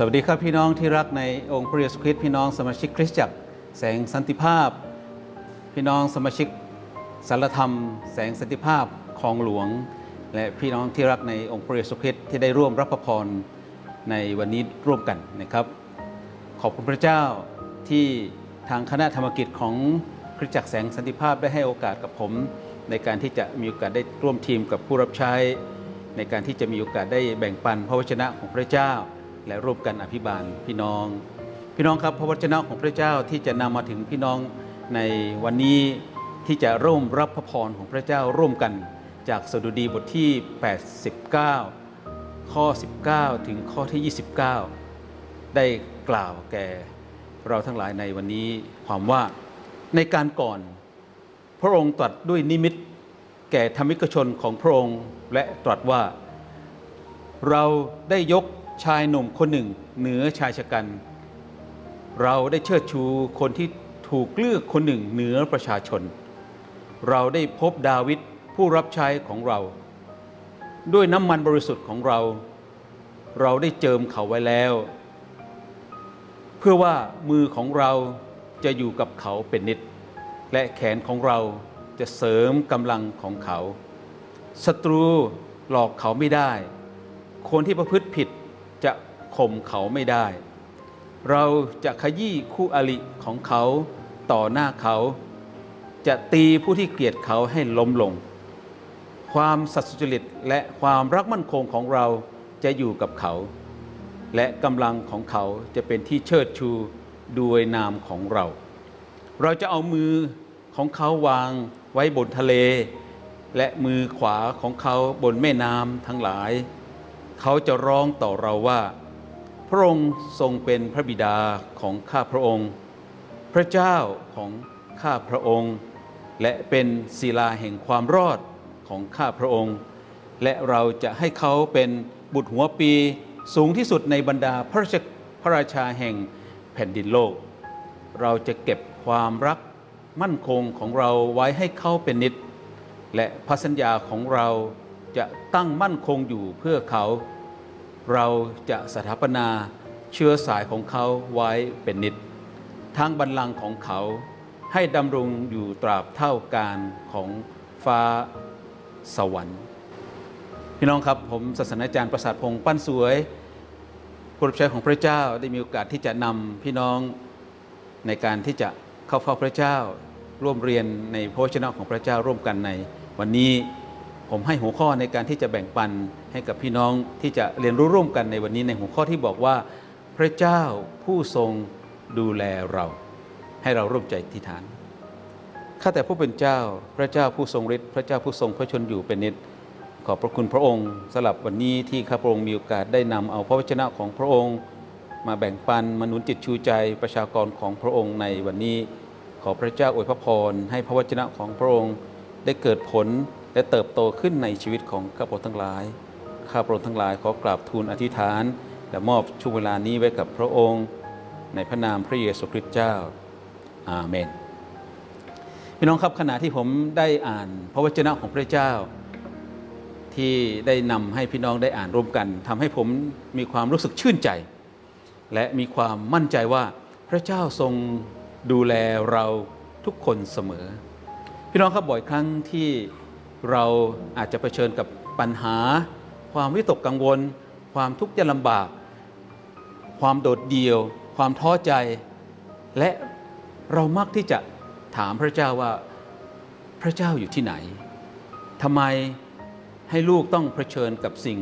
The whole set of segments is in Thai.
สวัสดีครับพี่น้องที่รักในองค์พระเยซูคริสต์พี่น้องสมาชิกคริสตจักรแสงสันติภาพ พี่น้องสมาชิกสารธรรม แสงสันติภาพของหลวง และพี่น้องที่รักในองค์พระเยซูคริสต์ที่ได้ร่วมรับพระพรในวันนี้ร่วมกันนะครับ ขอบคุณพระเจ้าที่ทางคณะธรรมกิจของคริสตจักรแสงสันติภาพได้ให้โอกาสกับผม ในการที่จะมีโอกาสได้ร่วมทีมกับผู้รับใช้ ในการที่จะมีโอกาสได้แบ่งปันพระวจนะของพระเจ้า และร่วมกันอภิบาลพี่น้อง พี่น้องครับพระวจนะของพระเจ้าที่จะนำมาถึงพี่น้องในวันนี้ที่จะร่วมรับพระพรของพระเจ้าร่วมกัน จากสดุดีบทที่ 89 ข้อ 19 ถึงข้อที่ 29 ได้กล่าวแก่เราทั้งหลายในวันนี้ความว่าในการก่อน พระองค์ตรัสด้วยนิมิตแก่ธรรมิกชนของพระองค์และตรัสว่า เราได้ยก ชายหนุ่มคนหนึ่ง เหนือชายชะกัน เราได้เชิดชูคนที่ถูกเลือกคนหนึ่งเหนือประชาชน เราได้พบดาวิดผู้รับใช้ของเรา ด้วยน้ำมันบริสุทธิ์ของเรา เราได้เจิมเขาไว้แล้ว เพื่อว่ามือของเราจะอยู่กับเขาเป็นนิด และแขนของเราจะเสริมกำลังของเขาศัตรูหลอกเขาไม่ได้ คนที่ประพฤติผิด จะข่มเขาไม่ได้ เราจะขยี้คู่อริของเขาต่อหน้าเขา จะตีผู้ที่เกลียดเขาให้ล้มลง ความสัตย์สุจริตและความรักมั่นคงของเราจะอยู่กับเขา และกำลังของเขาจะเป็นที่เชิดชูด้วยนามของเรา เราจะเอามือของเขาวางไว้บนทะเล และมือขวาของเขาบนแม่น้ำทั้งหลาย เขาจะร้องต่อเราว่า พระองค์ทรงเป็นพระบิดาของข้าพระองค์ พระเจ้าของข้าพระองค์ และเป็นศิลาแห่งความรอดของข้าพระองค์ และเราจะให้เขาเป็นบุตรหัวปีสูงที่สุดในบรรดาพระราชพระราชาแห่งแผ่นดินโลก เราจะเก็บความรักมั่นคงของเราไว้ให้เขาเป็นนิด และพระสัญญาของเรา จะตั้งมั่นคงอยู่เพื่อเขา เราจะสถาปนาเชื้อสายของเขาไว้เป็นนิดทางบัลลังของเขาให้ดำรงอยู่ตราบเท่าการของฟ้าสวรรค์ พี่น้องครับผมศาสนาจารย์ประสาทพงษ์ปั้นสวยผู้รับใช้ของพระเจ้าได้มีโอกาสที่จะนำพี่น้องในการที่จะเข้าเฝ้าพระเจ้า ร่วมเรียนในพระวจนะของพระเจ้าร่วมกันในวันนี้ ผมให้หัวข้อในการที่จะแบ่งปันให้กับพี่น้องที่จะเรียนรู้ร่วมกันในวันนี้ในหัวข้อที่บอกว่า พระเจ้าผู้ทรงดูแลเรา ให้เราร่วมใจอธิษฐานข้าแต่ผู้เป็นเจ้า พระเจ้าผู้ทรงฤทธิ์พระเจ้าผู้ทรงพระชนอยู่เป็นนิจขอบพระคุณพระองค์สำหรับวันนี้ที่ข้าพระองค์มีโอกาสได้นำเอาพระวจนะของพระองค์ มาแบ่งปันมาหนุนจิตชูใจประชากรของพระองค์ในวันนี้ ขอพระเจ้าอวยพระพรให้พระวจนะของพระองค์ได้เกิดผล และเติบโตขึ้นในชีวิตของข้าพระองค์ทั้งหลาย ข้าพระองค์ทั้งหลายขอกราบทูลอธิษฐาน และมอบช่วงเวลานี้ไว้กับพระองค์ ในพระนามพระเยซูคริสต์เจ้า อาเมน พี่น้องครับขณะที่ผมได้อ่านพระวจนะของพระเจ้า ที่ได้นำให้พี่น้องได้อ่านร่วมกันทำให้ผมมีความรู้สึกชื่นใจ และมีความมั่นใจว่าพระเจ้าทรงดูแลเราทุกคนเสมอ พี่น้องครับบ่อยครั้งที่ เราอาจจะเผชิญกับปัญหา ความวิตกกังวล ความทุกข์ยากลำบาก ความโดดเดี่ยว ความท้อใจ และเรามักที่จะถามพระเจ้าว่าพระเจ้าอยู่ที่ไหนทำไมให้ลูกต้องเผชิญกับสิ่ง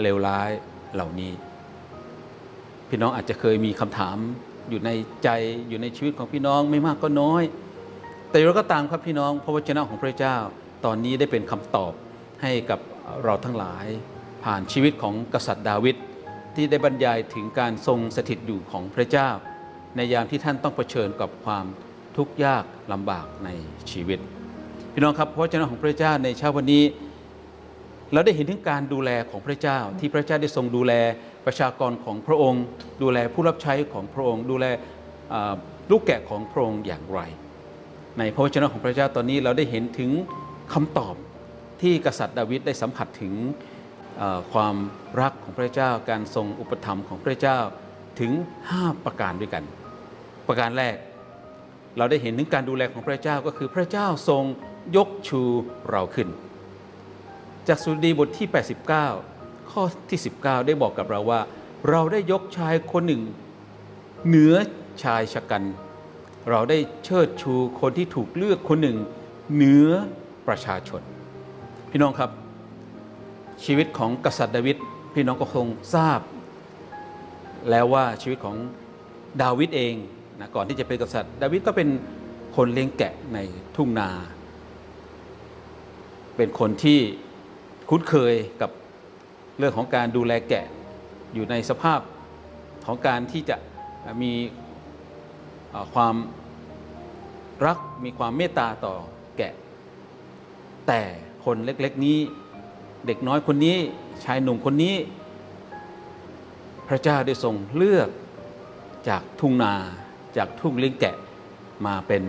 เลวร้ายเหล่านี้ พี่น้องอาจจะเคยมีคำถามอยู่ในใจอยู่ในชีวิตของพี่น้องไม่มากก็น้อย แต่เราก็ตามครับพี่น้องพระวจนะของพระเจ้า ตอนนี้ได้เป็นคำตอบให้กับเราทั้งหลาย ผ่านชีวิตของกษัตริย์ดาวิดที่ได้บรรยายถึงการทรงสถิตอยู่ของพระเจ้า ในยามที่ท่านต้องเผชิญกับความทุกข์ยากลำบากในชีวิต พี่น้องครับพระวจนะของพระเจ้าในเช้าวันนี้ เราได้เห็นถึงการดูแลของพระเจ้า ที่พระเจ้าได้ทรงดูแลประชากรของพระองค์ ดูแลผู้รับใช้ของพระองค์ ดูแลลูกแกะของพระองค์อย่างไร ในพระวจนะของพระเจ้าตอนนี้เราได้เห็นถึง คำตอบที่กษัตริย์ดาวิดได้สัมผัสถึงความรักของพระเจ้าการทรงอุปถัมภ์ของพระเจ้าถึง 5 ประการด้วยกัน ประการแรกเราได้เห็นถึงการดูแลของพระเจ้าก็คือพระเจ้าทรงยกชูเราขึ้น จากสุดีบทที่ 89 ข้อที่ 19 ได้บอกกับเราว่า เราได้ยกชายคนหนึ่ง เหนือชายชะกัน เราได้เชิดชูคนที่ถูกเลือกคนหนึ่ง เหนือ ประชาชน พี่น้องครับ ชีวิตของกษัตริย์ดาวิดพี่น้องก็คงทราบ แล้วว่าชีวิตของดาวิดเองนะก่อนที่จะเป็นกษัตริย์ดาวิดก็เป็นคนเลี้ยงแกะในทุ่งนา เป็นคนที่คุ้นเคยกับเรื่องของการดูแลแกะอยู่ในสภาพของการที่จะมีความรักมีความเมตตาต่อแกะ แต่คนเล็กๆนี้ เด็กน้อยคนนี้ชายหนุ่มคนนี้ พระเจ้าได้ทรงเลือกจากทุ่งนาจากทุ่งเลี้ยงแกะมาเป็น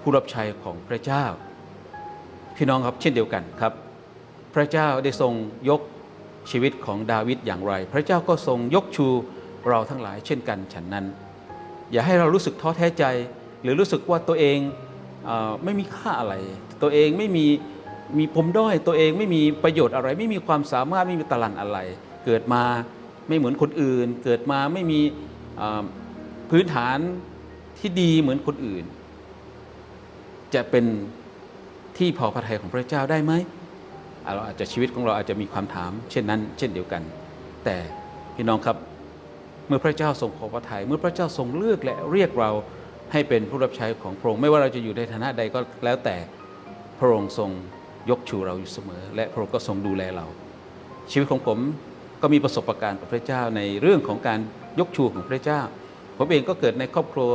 ผู้รับใช้ของพระเจ้า พี่น้องครับเช่นเดียวกันครับ พระเจ้าได้ทรงยกชีวิตของดาวิดอย่างไร พระเจ้าก็ทรงยกชูเราทั้งหลายเช่นกันฉันนั้น อย่าให้เรารู้สึกท้อแท้ใจ หรือรู้สึกว่าตัวเองเออไม่มีค่าอะไร ตัวเองไม่มีมีปมด้อยตัวเองไม่มีประโยชน์อะไร ไม่มีความสามารถไม่มีตลันอะไร เกิดมาไม่เหมือนคนอื่น เกิดมาไม่มีพื้นฐานที่ดีเหมือนคนอื่น จะเป็นที่พอพระทัยของพระเจ้าได้ไหมเราอาจจะชีวิตของเราอาจจะมีความถาม เช่นนั้น เช่นเดียวกัน แต่พี่น้องครับเมื่อพระเจ้าทรงพอพระทัยเมื่อพระเจ้าทรงเลือกและเรียกเราให้เป็นผู้รับใช้ของพระองค์ไม่ว่าเราจะอยู่ในฐานะใดก็แล้วแต่ พระองค์ทรงยกชูเราอยู่เสมอ และพระองค์ก็ทรงดูแลเรา ชีวิตของผมก็มีประสบการณ์กับพระเจ้าในเรื่องของการยกชูของพระเจ้า ผมเองก็เกิดในครอบครัว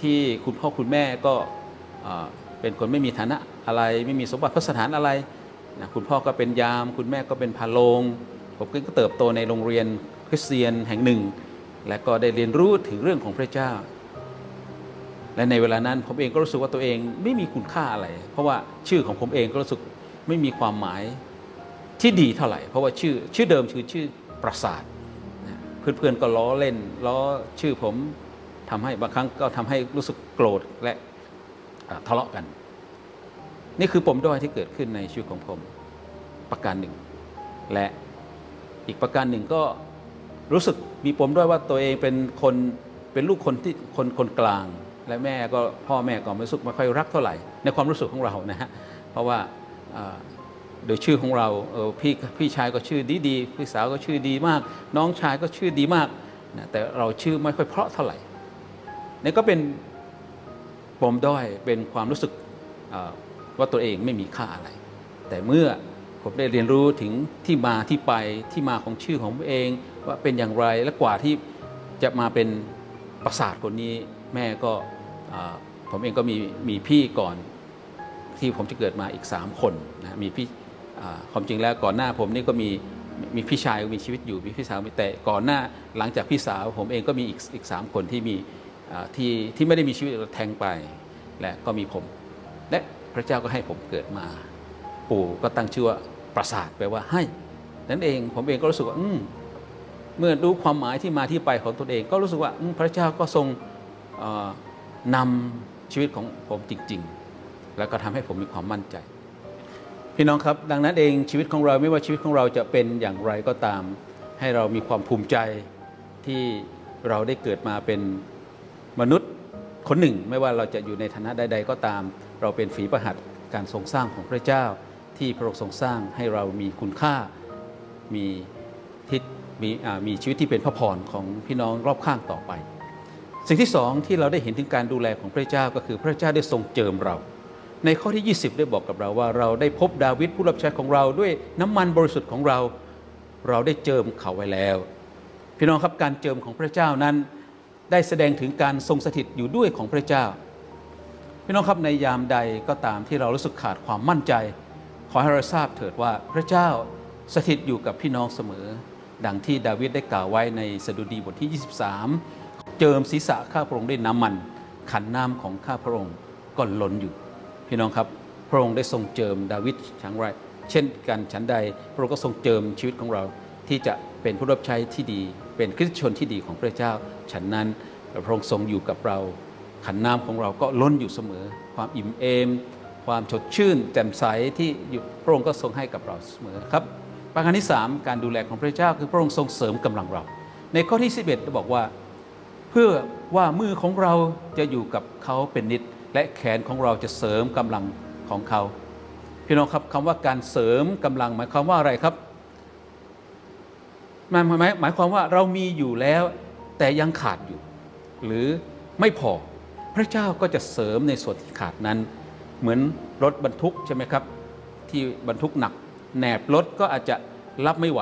ที่คุณพ่อคุณแม่ก็เอ่อเป็นคนไม่มีฐานะอะไร ไม่มีสมบัติพระสถานอะไรนะคุณพ่อก็เป็นยาม คุณแม่ก็เป็นพาโลงผมก็เติบโตในโรงเรียนคริสเตียนแห่งหนึ่ง และก็ได้เรียนรู้ถึงเรื่องของพระเจ้า และในเวลานั้นผมเองก็รู้สึกว่าตัวเองไม่มีคุณค่าอะไร เพราะว่าชื่อของผมเองก็รู้สึกไม่มีความหมายที่ดีเท่าไหร่ เพราะว่าชื่อชื่อเดิมคือชื่อปราสาทนเพื่อนๆก็ล้อเล่นล้อชื่อผมทำให้บางครั้งก็ทำให้รู้สึกโกรธและทะเลาะกัน นี่คือปมด้อยที่เกิดขึ้นในชีวิตของผมประการหนึ่ง และอีกประการหนึ่งก็รู้สึกมีปมด้อยว่าตัวเองเป็นคนเป็นลูกคนที่คนคนกลาง และแม่ก็พ่อแม่ก็ไม่สึกไม่ค่อยรักเท่าไหร่ ในความรู้สึกของเรานะฮะเพราะว่าโดยชื่อของเราเออพี่พี่ชายก็ชื่อดีดีพี่สาวก็ชื่อดีมาก น้องชายก็ชื่อดีมากนะแต่เราชื่อไม่ค่อยเพราะเท่าไหร่นี่ก็เป็นปมด้อยเป็นความรู้สึกว่าตัวเองไม่มีค่าอะไร แต่เมื่อผมได้เรียนรู้ถึงที่มาที่ไปที่มาของชื่อของผมเอง ว่าเป็นอย่างไรและกว่าที่จะมาเป็นประสาทคนนี้แม่ก็ ผมเองก็มีมีพี่ก่อนที่ผมจะเกิดมาอีก 3 คนนะมีพี่ความจริงแล้วก่อนหน้าผมนี่ก็มีมีพี่ชายมีชีวิตอยู่มีพี่สาวมีแต่ก่อนหน้าหลังจากพี่สาว ผมเองก็มีอีกอีกสามคนที่มีที่ที่ไม่ได้มีชีวิตแทงไป และก็มีผม และพระเจ้าก็ให้ผมเกิดมา ปู่ก็ตั้งชื่อว่าประสาทแปลว่าให้นั้นเองผมเองก็รู้สึกว่าเมื่อรู้ความหมายที่มาที่ไปของตนเอง ก็รู้สึกว่าพระเจ้าก็ทรง นำชีวิตของผมจริง ๆ แล้วก็ทำให้ผมมีความมั่นใจ พี่น้องครับ ดังนั้นเองชีวิตของเราไม่ว่าชีวิตของเราจะเป็นอย่างไรก็ตาม ให้เรามีความภูมิใจที่เราได้เกิดมาเป็นมนุษย์คนหนึ่ง ไม่ว่าเราจะอยู่ในฐานะใด ๆ ก็ตาม เราเป็นฝีประหัตการทรงสร้างของพระเจ้า ที่พระองค์ทรงสร้างให้เรามีคุณค่ามีทิศมีมีชีวิตที่เป็นพระพรของพี่น้องรอบข้างต่อไป สิ่งที่สองที่เราได้เห็นถึงการดูแลของพระเจ้าก็คือพระเจ้าได้ทรงเจิมเรา ในข้อที่ 20 ได้บอกกับเราว่า เราได้พบดาวิดผู้รับใช้ของเราด้วยน้ำมันบริสุทธิ์ของเรา เราได้เจิมเขาไว้แล้ว พี่น้องครับการเจิมของพระเจ้านั้น ได้แสดงถึงการทรงสถิตอยู่ด้วยของพระเจ้า พี่น้องครับในยามใดก็ตามที่เรารู้สึกขาดความมั่นใจ ขอให้เราทราบเถิดว่าพระเจ้าสถิตอยู่กับพี่น้องเสมอ ดังที่ดาวิดได้กล่าวไว้ในสดุดีบทที่ 23 เจิมศีรษะข้าพระองค์ด้วยน้ำมัน ขันน้ำของข้าพระองค์ก็ล้นอยู่ พี่น้องครับ พระองค์ได้ทรงเจิมดาวิดอย่างไรเช่นกันฉันใด พระองค์ก็ทรงเจิมชีวิตของเราที่จะเป็นผู้รับใช้ที่ดี เป็นคริสตชนที่ดีของพระเจ้า ฉันนั้นพระองค์ทรงอยู่กับเรา ขันน้ำของเราก็ล้นอยู่เสมอ ความอิ่มเอม ความสดชื่น แจ่มใสที่พระองค์ก็ทรงให้กับเราเสมอครับประการที่ 3 การดูแลของพระเจ้าคือพระองค์ทรงเสริมกำลังเรา ในข้อที่ 11ได้บอกว่า เพื่อว่ามือของเราจะอยู่กับเขาเป็นนิด และแขนของเราจะเสริมกำลังของเขา พี่น้องครับคำว่าการเสริมกำลังหมายความว่าอะไรครับหมายหมายหมายความว่าเรามีอยู่แล้วแต่ยังขาดอยู่ หรือไม่พอ พระเจ้าก็จะเสริมในส่วนที่ขาดนั้น เหมือนรถบรรทุกใช่ไหมครับ ที่บรรทุกหนักแหนบรถก็อาจจะรับไม่ไหว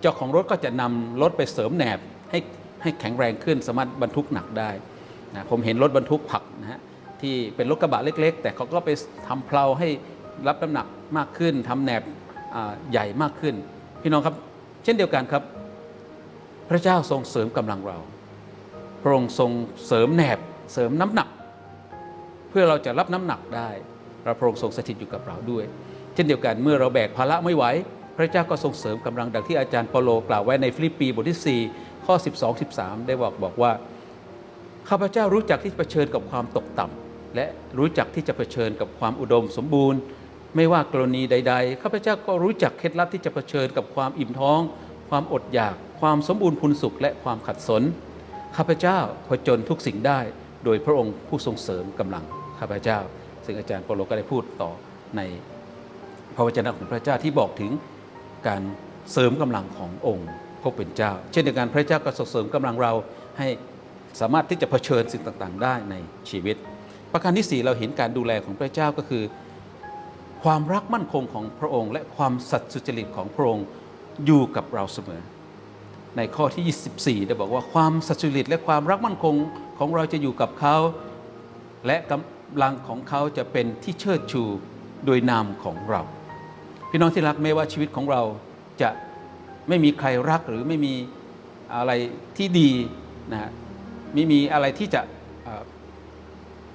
เจ้าของรถก็จะนำรถไปเสริมแหนบให้ ให้แข็งแรงขึ้นสามารถบรรทุกหนักได้นะผมเห็นรถบรรทุกผักนะฮะที่เป็นรถกระบะเล็ก ๆ แต่เขาก็ไปทำเพลาให้รับน้ำหนักมากขึ้นทำแหนบใหญ่มากขึ้น พี่น้องครับ เช่นเดียวกันครับ พระเจ้าทรงเสริมกำลังเรา พระองค์ทรงเสริมแหนบเสริมน้ำหนัก เพื่อเราจะรับน้ำหนักได้เราพระองค์ทรงสถิตอยู่กับเราด้วย เช่นเดียวกันเมื่อเราแบกภาระไม่ไหวพระเจ้าก็ทรงเสริมกำลังดังที่อาจารย์เปโลกล่าวไว้ในฟิลิปปีบทที่4 ข้อ 12 13 ได้บอกบอกว่า ข้าพเจ้ารู้จักที่จะเผชิญกับความตกต่ำและรู้จักที่จะเผชิญกับความอุดมสมบูรณ์ ไม่ว่ากรณีใด ๆ ข้าพเจ้าก็รู้จักเคล็ดลับที่จะเผชิญกับความอิ่มท้อง ความอดอยาก ความสมบูรณ์พูนสุขและความขัดสน ข้าพเจ้าผจญทุกสิ่งได้ โดยพระองค์ผู้ทรงเสริมกำลังข้าพเจ้า ซึ่งอาจารย์เปโลก็ได้พูดต่อในพระวจนะของพระเจ้าที่บอกถึงการเสริมกำลังขององค์ ผู้เป็นเจ้า เช่นเดียวกันพระเจ้าก็ทรงเสริมกำลังเราให้สามารถที่จะเผชิญสิ่งต่างๆ ได้ในชีวิต ประการที่สี่เราเห็นการดูแลของพระเจ้าก็คือ ความรักมั่นคงของพระองค์ และความสัตย์สุจริตของพระองค์อยู่กับเราเสมอ ในข้อที่ 24 ได้บอกว่าความสัตย์สุจริตและความรักมั่นคงของเราจะอยู่กับเขา และกำลังของเขาจะเป็นที่เชิดชูโดยนามของเรา พี่น้องที่รักไม่ว่าชีวิตของเราจะ ไม่มีใครรักหรือไม่มีอะไรที่ดีนะฮะไม่มีอะไรที่จะเอ่อ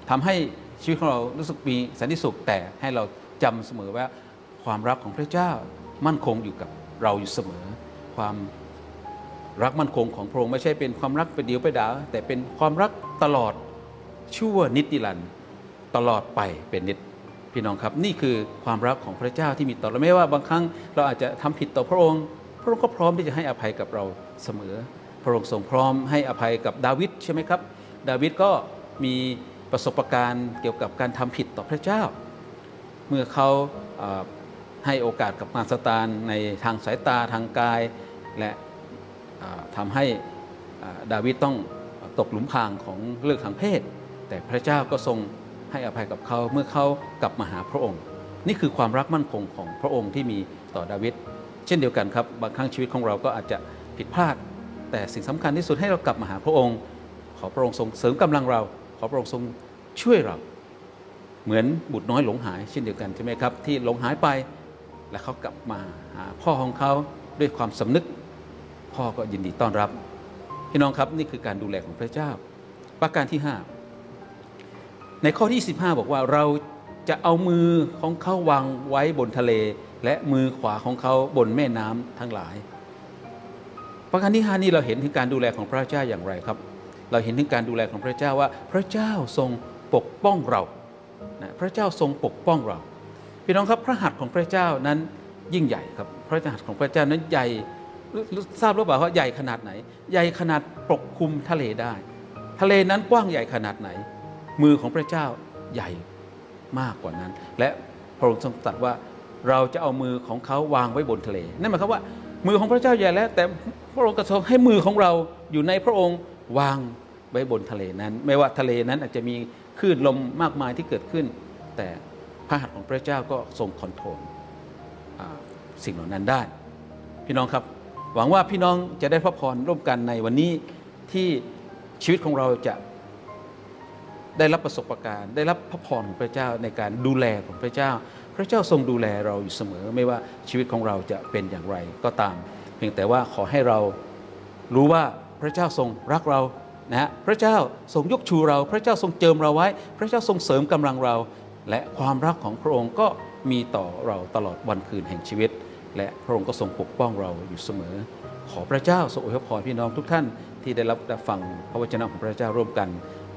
ทำให้ชีวิตของเรารู้สึกมีสันติสุข แต่ให้เราจำเสมอว่าความรักของพระเจ้ามั่นคงอยู่กับเราอยู่เสมอ ความรักมั่นคงของพระองค์ไม่ใช่เป็นความรักเป็นเดียวไปดาวแต่เป็นความรักตลอดชั่วนิจนิรันด์ตลอดไปเป็นนิจพี่น้องครับ นี่คือความรักของพระเจ้าที่มีต่อเราไม่ว่าบางครั้งเราอาจจะทำผิดต่อพระองค์ พระองค์ก็พร้อมที่จะให้อภัยกับเราเสมอ พระองค์ทรงพร้อมให้อภัยกับดาวิดใช่ไหมครับ ดาวิดก็มีประสบการณ์เกี่ยวกับการทำผิดต่อพระเจ้า เมื่อเขาให้โอกาสกับมารซาตานในทางสายตาทางกาย และทำาให้ดาวิดต้องตกหลุมพรางของเรื่องทางเพศ แต่พระเจ้าก็ทรงให้อภัยกับเขาเมื่อเขากลับมาหาพระองค์ นี่คือความรักมั่นคงของพระองค์ที่มีต่อดาวิด เช่นเดียวกันครับบางครั้งชีวิตของเราก็อาจจะผิดพลาด แต่สิ่งสำคัญที่สุดให้เรากลับมาหาพระองค์ ขอพระองค์ทรงเสริมกำลังเรา ขอพระองค์ทรงช่วยเรา เหมือนบุตรน้อยหลงหาย เช่นเดียวกันใช่ไหมครับที่หลงหายไป และเขากลับมาหาพ่อของเขาด้วยความสำนึก พ่อก็ยินดีต้อนรับ พี่น้องครับนี่คือการดูแลของพระเจ้า ประการที่ 5 ในข้อที่ 15 บอกว่าเรา จะเอามือของเขาวางไว้บนทะเล และมือขวาของเขาบนแม่น้ำทั้งหลาย ประการที่ห้านี่เราเห็นถึงการดูแลของพระเจ้าอย่างไรครับ เราเห็นถึงการดูแลของพระเจ้าว่า พระเจ้าทรงปกป้องเรานะพระเจ้าทรงปกป้องเรา พี่น้องครับพระหัตถ์ของพระเจ้านั้นยิ่งใหญ่ครับ พระหัตถ์ของพระเจ้านั้นใหญ่ทราบหรือเปล่าว่าใหญ่ขนาดไหน ใหญ่ขนาดปกคลุมทะเลได้ ทะเลนั้นกว้างใหญ่ขนาดไหน มือของพระเจ้าใหญ่ มากกว่านั้น และพระองค์ทรงตรัสว่าเราจะเอามือของเขาวางไว้บนทะเล นั่นหมายความว่า มือของพระเจ้าใหญ่แล้ว แต่พระองค์ก็ทรงให้มือของเราอยู่ในพระองค์วางไว้บนทะเลนั้น ไม่ว่าทะเลนั้นอาจจะมีคลื่นลมมากมายที่เกิดขึ้น แต่พระหัตถ์ของพระเจ้าก็ทรงคอนโทรลสิ่งเหล่านั้นได้ พี่น้องครับหวังว่าพี่น้องจะได้พระพรร่วมกันในวันนี้ที่ชีวิตของเราจะ ได้รับประสบการณ์ได้รับพระพรของพระเจ้าในการดูแลของพระเจ้า พระเจ้าทรงดูแลเราอยู่เสมอ ไม่ว่าชีวิตของเราจะเป็นอย่างไรก็ตาม เพียงแต่ว่าขอให้เรารู้ว่าพระเจ้าทรงรักเรานะฮะพระเจ้าทรงยกชูเรา พระเจ้าทรงเจิมเราไว้ พระเจ้าทรงเสริมกำลังเรา และความรักของพระองค์ก็มีต่อเราตลอดวันคืนแห่งชีวิต และพระองค์ก็ทรงปกป้องเราอยู่เสมอ ขอพระเจ้าทรงอวยพรพี่น้องทุกท่านที่ได้รับได้ฟังพระวจนะของพระเจ้าร่วมกัน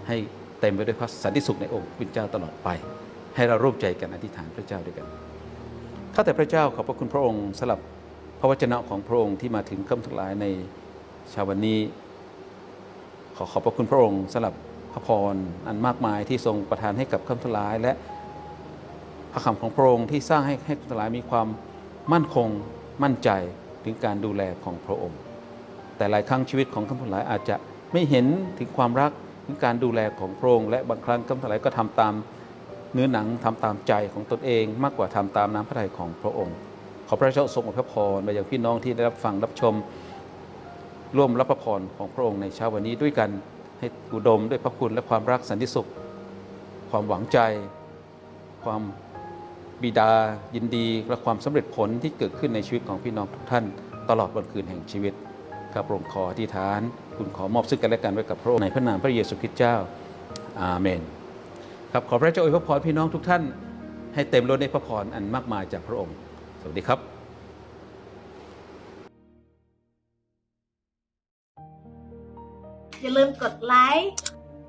ให้ เต็มไปด้วยพระสันติสุขในองค์พระเจ้าตลอดไป ให้เราร่วมใจกันอธิษฐานพระเจ้าด้วยกันข้าแต่พระเจ้าขอบพระคุณพระองค์สำหรับพระวจนะของพระองค์ที่มาถึงคำทั้งหลายในชาวันนี้ ขอขอบพระคุณพระองค์สำหรับพระพรอันมากมายที่ทรงประทานให้กับคำทั้งหลาย และพระคำของพระองค์ที่สร้างให้ให้คำทั้งหลายมีความมั่นคงมั่นใจถึงการดูแลของพระองค์ แต่หลายครั้งชีวิตของคำทั้งหลายอาจจะไม่เห็นถึงความรัก การดูแลของพระองค์และบางครั้งคำทั้งหลายก็ทำตามเนื้อหนังทำตามใจของตนเอง มากกว่าทำตามน้ำพระทัยของพระองค์ ขอพระเจ้าทรงอวยพรมายังพี่น้องที่ได้รับฟังรับชม ร่วมรับพระพรของพระองค์ในเช้าวันนี้ด้วยกันให้อุดมด้วยพระคุณและความรักสันติสุข ความหวังใจ ความบิดายินดีและความสำเร็จผลที่เกิดขึ้นในชีวิตของพี่น้องทุกท่าน ตลอดวันคืนแห่งชีวิต ข้าพระองค์ขออธิษฐาน คุณขอมอบซึ่งกันและกันไว้กับพระองค์ในพระนามพระเยซูคริสต์เจ้า อาเมน ครับขอพระเจ้าอวยพรพี่น้องทุกท่าน ให้เต็มล้นในพระพรอันมากมายจากพระองค์ สวัสดีครับอย่าลืมกดไลค์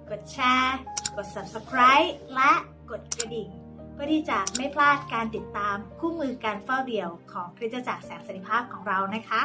กดแชร์กด Subscribe และกดกระดิ่ง เพื่อที่จะไม่พลาดการติดตามคู่มือการเฝ้าเดี่ยวของคริสตจักรแสงสันติภาพของเรานะคะ